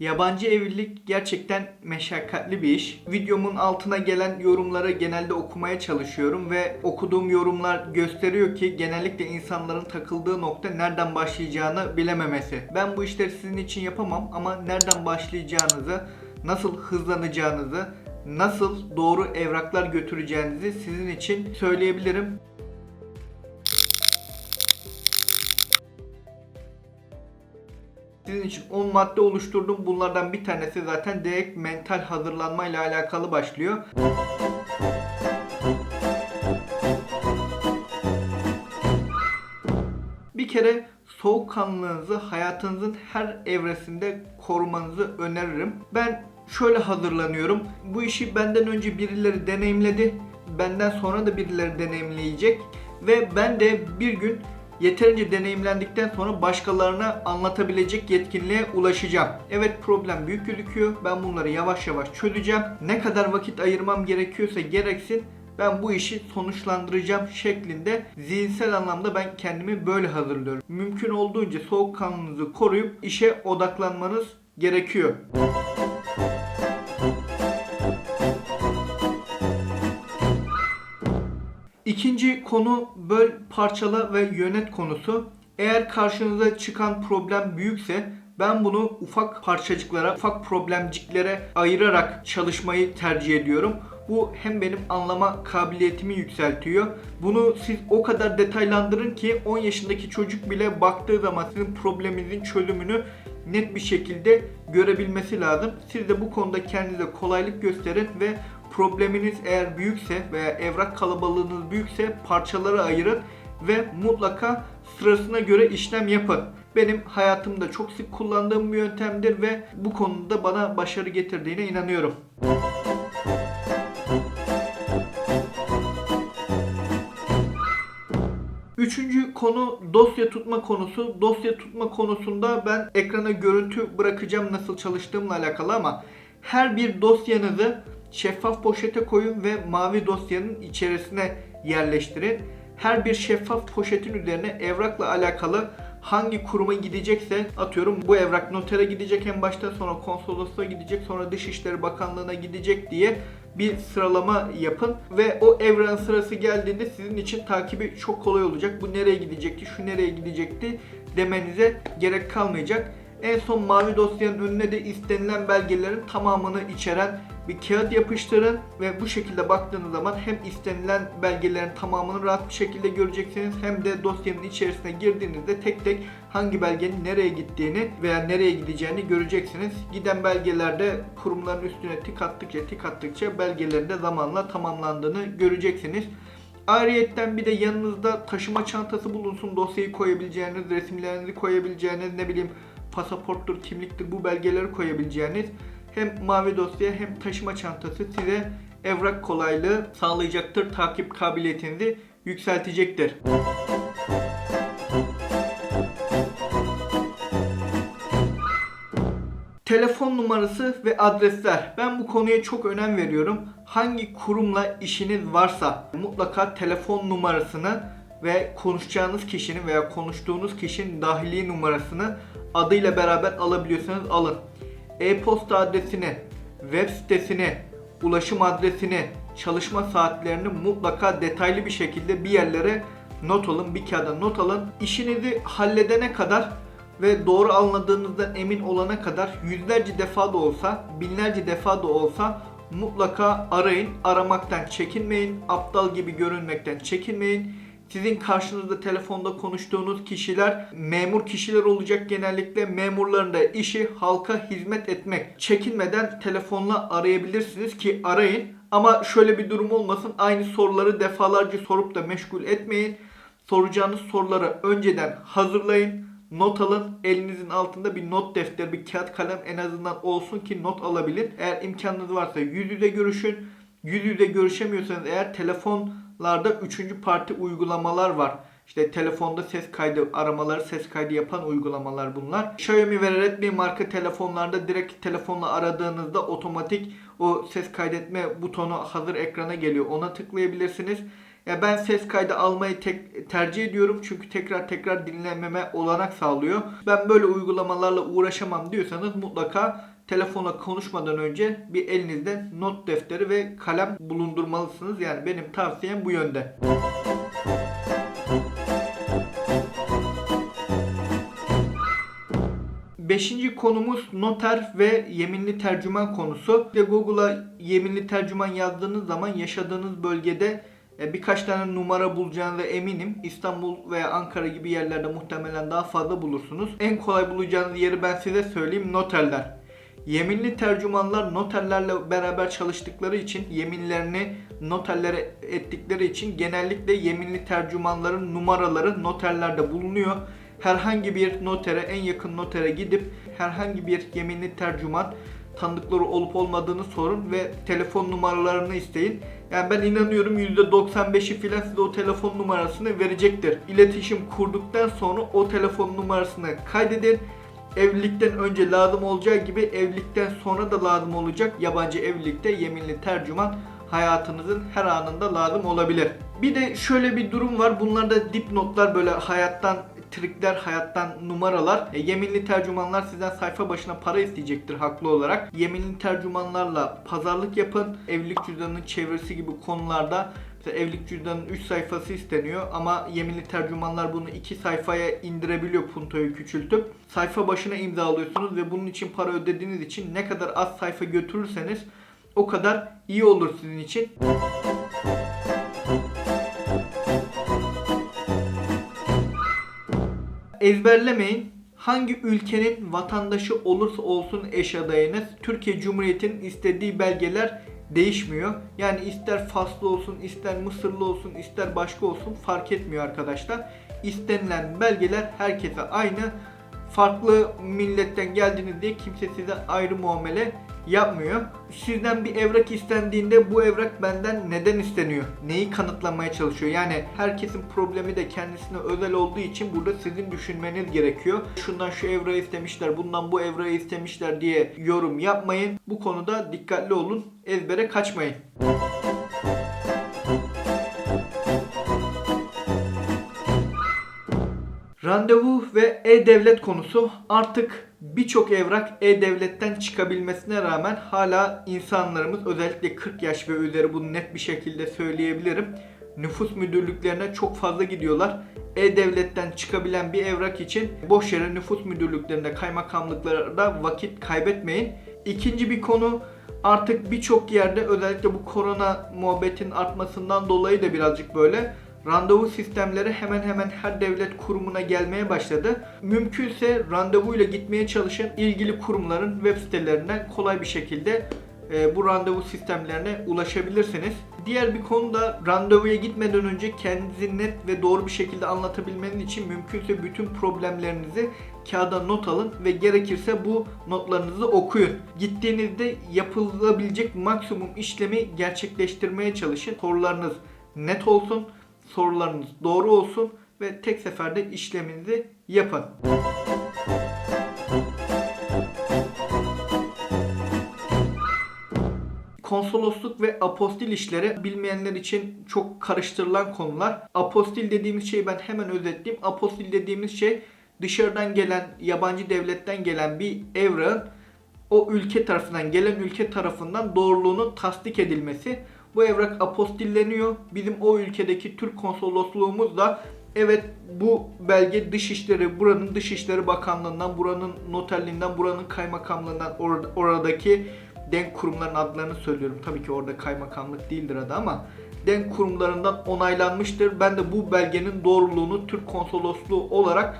Yabancı evlilik gerçekten meşakkatli bir iş. Videomun altına gelen yorumları genelde okumaya çalışıyorum ve okuduğum yorumlar gösteriyor ki genellikle insanların takıldığı nokta nereden başlayacağını bilememesi. Ben bu işleri sizin için yapamam ama nereden başlayacağınızı, nasıl hızlanacağınızı, nasıl doğru evraklar götüreceğinizi sizin için söyleyebilirim. Sizin için 10 madde oluşturdum. Bunlardan bir tanesi zaten direkt mental hazırlanma ile alakalı başlıyor. Bir kere soğukkanlılığınızı hayatınızın her evresinde korumanızı öneririm. Ben şöyle hazırlanıyorum. Bu işi benden önce birileri deneyimledi. Benden sonra da birileri deneyimleyecek. Ve ben de bir gün yeterince deneyimlendikten sonra başkalarına anlatabilecek yetkinliğe ulaşacağım. Evet problem büyük gözüküyor. Ben bunları yavaş yavaş çözeceğim. Ne kadar vakit ayırmam gerekiyorsa gereksin ben bu işi sonuçlandıracağım şeklinde zihinsel anlamda ben kendimi böyle hazırlıyorum. Mümkün olduğunca soğukkanlılığınızı koruyup işe odaklanmanız gerekiyor. İkinci konu böl, parçala ve yönet konusu. Eğer karşınıza çıkan problem büyükse ben bunu ufak parçacıklara, ufak problemciklere ayırarak çalışmayı tercih ediyorum. Bu hem benim anlama kabiliyetimi yükseltiyor. Bunu siz o kadar detaylandırın ki 10 yaşındaki çocuk bile baktığı zaman sizin probleminizin çözümünü net bir şekilde görebilmesi lazım. Siz de bu konuda kendinize kolaylık gösterin ve probleminiz eğer büyükse veya evrak kalabalığınız büyükse parçalara ayırın ve mutlaka sırasına göre işlem yapın. Benim hayatımda çok sık kullandığım bir yöntemdir ve bu konuda bana başarı getirdiğine inanıyorum. Üçüncü konu dosya tutma konusu. Dosya tutma konusunda ben ekrana görüntü bırakacağım nasıl çalıştığımla alakalı ama her bir dosyanızı şeffaf poşete koyun ve mavi dosyanın içerisine yerleştirin. Her bir şeffaf poşetin üzerine evrakla alakalı hangi kuruma gidecekse atıyorum bu evrak notere gidecek en başta sonra konsolosluğa gidecek sonra Dışişleri Bakanlığı'na gidecek diye bir sıralama yapın ve o evren sırası geldiğinde sizin için takibi çok kolay olacak. Bu nereye gidecekti, şu nereye gidecekti demenize gerek kalmayacak. En son mavi dosyanın önüne de istenilen belgelerin tamamını içeren bir kağıt yapıştırın ve bu şekilde baktığınız zaman hem istenilen belgelerin tamamını rahat bir şekilde göreceksiniz hem de dosyanın içerisine girdiğinizde tek tek hangi belgenin nereye gittiğini veya nereye gideceğini göreceksiniz. Giden belgelerde kurumların üstüne tik attıkça tik attıkça belgelerin de zamanla tamamlandığını göreceksiniz. Ayrıyetten bir de yanınızda taşıma çantası bulunsun. Dosyayı koyabileceğiniz, resimlerinizi koyabileceğiniz, ne bileyim pasaporttur, kimliktir bu belgeleri koyabileceğiniz hem mavi dosya hem taşıma çantası size evrak kolaylığı sağlayacaktır. Takip kabiliyetinizi yükseltecektir. Telefon numarası ve adresler. Ben bu konuya çok önem veriyorum. Hangi kurumla işiniz varsa mutlaka telefon numarasını ve konuşacağınız kişinin veya konuştuğunuz kişinin dahili numarasını adıyla beraber alabiliyorsanız alın. E-posta adresini, web sitesini, ulaşım adresini, çalışma saatlerini mutlaka detaylı bir şekilde bir yerlere not alın, bir kağıda not alın. İşinizi halledene kadar ve doğru anladığınızdan emin olana kadar yüzlerce defa da olsa, binlerce defa da olsa mutlaka arayın. Aramaktan çekinmeyin. Aptal gibi görünmekten çekinmeyin. Sizin karşınızda telefonda konuştuğunuz kişiler memur kişiler olacak genellikle. Memurların da işi halka hizmet etmek. Çekinmeden telefonla arayabilirsiniz ki arayın. Ama şöyle bir durum olmasın. Aynı soruları defalarca sorup da meşgul etmeyin. Soracağınız soruları önceden hazırlayın. Not alın. Elinizin altında bir not defteri, bir kağıt kalem en azından olsun ki not alabilin. Eğer imkanınız varsa yüz yüze görüşün. Yüz yüze görüşemiyorsanız eğer telefonlarda üçüncü parti uygulamalar var. İşte telefonda ses kaydı aramaları ses kaydı yapan uygulamalar bunlar. Xiaomi ve Redmi marka telefonlarda direkt telefonla aradığınızda otomatik o ses kaydetme butonu hazır ekrana geliyor. Ona tıklayabilirsiniz. Ya ben ses kaydı almayı tek, tercih ediyorum çünkü tekrar tekrar dinlememe olanak sağlıyor. Ben böyle uygulamalarla uğraşamam diyorsanız mutlaka telefona konuşmadan önce bir elinizde not defteri ve kalem bulundurmalısınız. Yani benim tavsiyem bu yönde. Beşinci konumuz noter ve yeminli tercüman konusu. Ve Google'a yeminli tercüman yazdığınız zaman yaşadığınız bölgede e, birkaç tane numara bulacağınıza eminim. İstanbul veya Ankara gibi yerlerde muhtemelen daha fazla bulursunuz. En kolay bulacağınız yeri ben size söyleyeyim noterler. Yeminli tercümanlar noterlerle beraber çalıştıkları için yeminlerini noterlere ettikleri için genellikle yeminli tercümanların numaraları noterlerde bulunuyor. Herhangi bir notere, en yakın notere gidip herhangi bir yeminli tercüman tanıdıkları olup olmadığını sorun ve telefon numaralarını isteyin. Yani ben inanıyorum %95'i filan size o telefon numarasını verecektir. İletişim kurduktan sonra o telefon numarasını kaydedin. Evlilikten önce lazım olacağı gibi evlilikten sonra da lazım olacak yabancı evlilikte yeminli tercüman hayatınızın her anında lazım olabilir. Bir de şöyle bir durum var. Bunlar da dipnotlar böyle hayattan trikler, hayattan numaralar. E, yeminli tercümanlar sizden sayfa başına para isteyecektir haklı olarak. Yeminli tercümanlarla pazarlık yapın. Evlilik cüzdanının çevresi gibi konularda Mesela evlilik cüzdanının 3 sayfası isteniyor ama yeminli tercümanlar bunu 2 sayfaya indirebiliyor puntoyu küçültüp. Sayfa başına imzalıyorsunuz ve bunun için para ödediğiniz için ne kadar az sayfa götürürseniz o kadar iyi olur sizin için. Ezberlemeyin. Hangi ülkenin vatandaşı olursa olsun eş adayınız Türkiye Cumhuriyeti'nin istediği belgeler değişmiyor. Yani ister Faslı olsun, ister Mısırlı olsun, ister başka olsun fark etmiyor arkadaşlar. İstenilen belgeler herkese aynı. Farklı milletten geldiğiniz diye kimse size ayrı muamele yapmıyor. Sizden bir evrak istendiğinde bu evrak benden neden isteniyor? Neyi kanıtlamaya çalışıyor? Yani herkesin problemi de kendisine özel olduğu için burada sizin düşünmeniz gerekiyor. Şundan şu evrağı istemişler, bundan bu evrağı istemişler diye yorum yapmayın. Bu konuda dikkatli olun. Ezbere kaçmayın. Randevu ve e-devlet konusu artık birçok evrak e-devletten çıkabilmesine rağmen hala insanlarımız özellikle 40 yaş ve üzeri bunu net bir şekilde söyleyebilirim. Nüfus müdürlüklerine çok fazla gidiyorlar. E-devletten çıkabilen bir evrak için boş yere nüfus müdürlüklerinde kaymakamlıklarda vakit kaybetmeyin. İkinci bir konu artık birçok yerde özellikle bu korona muhabbetin artmasından dolayı da birazcık böyle randevu sistemleri hemen hemen her devlet kurumuna gelmeye başladı. Mümkünse randevuyla gitmeye çalışın. ilgili kurumların web sitelerinden kolay bir şekilde e, bu randevu sistemlerine ulaşabilirsiniz. Diğer bir konu da randevuya gitmeden önce kendinizi net ve doğru bir şekilde anlatabilmeniz için mümkünse bütün problemlerinizi kağıda not alın ve gerekirse bu notlarınızı okuyun. Gittiğinizde yapılabilecek maksimum işlemi gerçekleştirmeye çalışın. Sorularınız net olsun sorularınız doğru olsun ve tek seferde işleminizi yapın. Konsolosluk ve apostil işleri bilmeyenler için çok karıştırılan konular. Apostil dediğimiz şeyi ben hemen özetleyeyim. Apostil dediğimiz şey dışarıdan gelen, yabancı devletten gelen bir evrağın o ülke tarafından, gelen ülke tarafından doğruluğunun tasdik edilmesi. Bu evrak apostilleniyor. Bizim o ülkedeki Türk konsolosluğumuz da evet bu belge Dışişleri, buranın Dışişleri Bakanlığından, buranın noterliğinden, buranın kaymakamlığından or- oradaki denk kurumların adlarını söylüyorum. Tabii ki orada kaymakamlık değildir adı ama denk kurumlarından onaylanmıştır. Ben de bu belgenin doğruluğunu Türk konsolosluğu olarak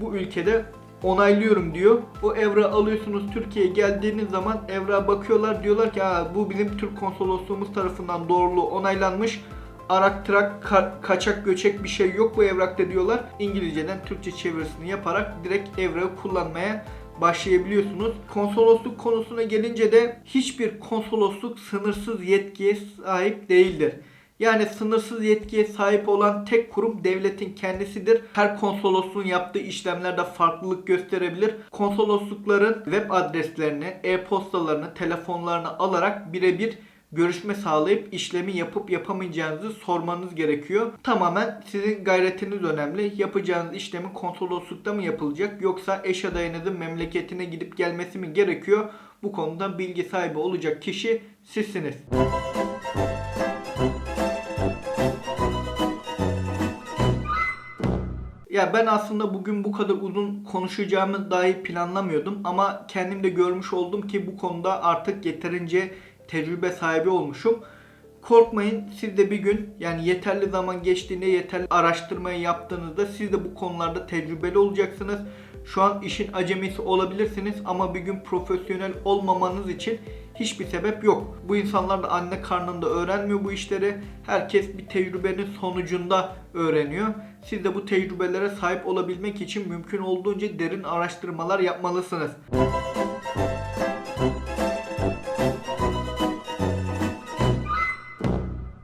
bu ülkede onaylıyorum diyor. O evra alıyorsunuz Türkiye'ye geldiğiniz zaman evra bakıyorlar diyorlar ki bu bizim Türk konsolosluğumuz tarafından doğruluğu onaylanmış. Arak trak ka- kaçak göçek bir şey yok bu evrakta diyorlar. İngilizceden Türkçe çevirisini yaparak direkt evrağı kullanmaya başlayabiliyorsunuz. Konsolosluk konusuna gelince de hiçbir konsolosluk sınırsız yetkiye sahip değildir. Yani sınırsız yetkiye sahip olan tek kurum devletin kendisidir. Her konsolosluğun yaptığı işlemlerde farklılık gösterebilir. Konsoloslukların web adreslerini, e-postalarını, telefonlarını alarak birebir görüşme sağlayıp işlemi yapıp yapamayacağınızı sormanız gerekiyor. Tamamen sizin gayretiniz önemli. Yapacağınız işlemin konsoloslukta mı yapılacak yoksa eş adayınızın memleketine gidip gelmesi mi gerekiyor? Bu konuda bilgi sahibi olacak kişi sizsiniz. Ya ben aslında bugün bu kadar uzun konuşacağımı dahi planlamıyordum ama kendim de görmüş oldum ki bu konuda artık yeterince tecrübe sahibi olmuşum. Korkmayın siz de bir gün yani yeterli zaman geçtiğinde yeterli araştırmayı yaptığınızda siz de bu konularda tecrübeli olacaksınız. Şu an işin acemisi olabilirsiniz ama bir gün profesyonel olmamanız için hiçbir sebep yok. Bu insanlar da anne karnında öğrenmiyor bu işleri. Herkes bir tecrübenin sonucunda öğreniyor. Siz de bu tecrübelere sahip olabilmek için mümkün olduğunca derin araştırmalar yapmalısınız.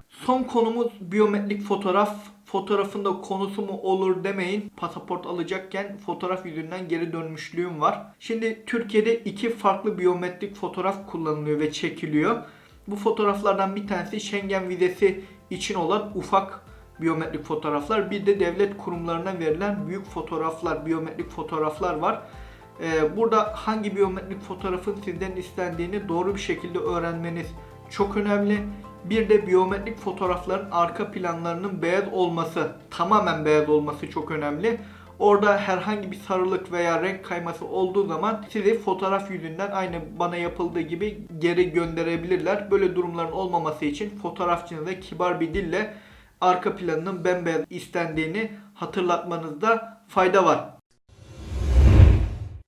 Son konumuz biyometrik fotoğraf. Fotoğrafın da konusu mu olur demeyin. Pasaport alacakken fotoğraf yüzünden geri dönmüşlüğüm var. Şimdi Türkiye'de iki farklı biyometrik fotoğraf kullanılıyor ve çekiliyor. Bu fotoğraflardan bir tanesi Schengen vizesi için olan ufak biyometrik fotoğraflar. Bir de devlet kurumlarına verilen büyük fotoğraflar, biyometrik fotoğraflar var. Ee, burada hangi biyometrik fotoğrafın sizden istendiğini doğru bir şekilde öğrenmeniz çok önemli. Bir de biyometrik fotoğrafların arka planlarının beyaz olması, tamamen beyaz olması çok önemli. Orada herhangi bir sarılık veya renk kayması olduğu zaman sizi fotoğraf yüzünden aynı bana yapıldığı gibi geri gönderebilirler. Böyle durumların olmaması için fotoğrafçınıza kibar bir dille arka planının bembeyaz istendiğini hatırlatmanızda fayda var.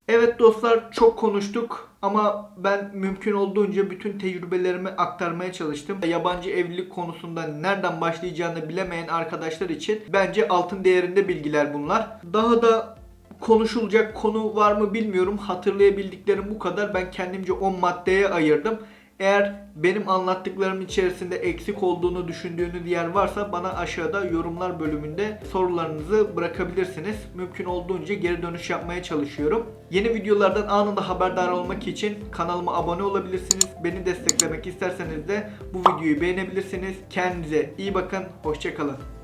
Evet dostlar çok konuştuk ama ben mümkün olduğunca bütün tecrübelerimi aktarmaya çalıştım. Yabancı evlilik konusunda nereden başlayacağını bilemeyen arkadaşlar için bence altın değerinde bilgiler bunlar. Daha da konuşulacak konu var mı bilmiyorum. Hatırlayabildiklerim bu kadar. Ben kendimce 10 maddeye ayırdım. Eğer benim anlattıklarım içerisinde eksik olduğunu düşündüğünüz yer varsa bana aşağıda yorumlar bölümünde sorularınızı bırakabilirsiniz. Mümkün olduğunca geri dönüş yapmaya çalışıyorum. Yeni videolardan anında haberdar olmak için kanalıma abone olabilirsiniz. Beni desteklemek isterseniz de bu videoyu beğenebilirsiniz. Kendinize iyi bakın. Hoşçakalın.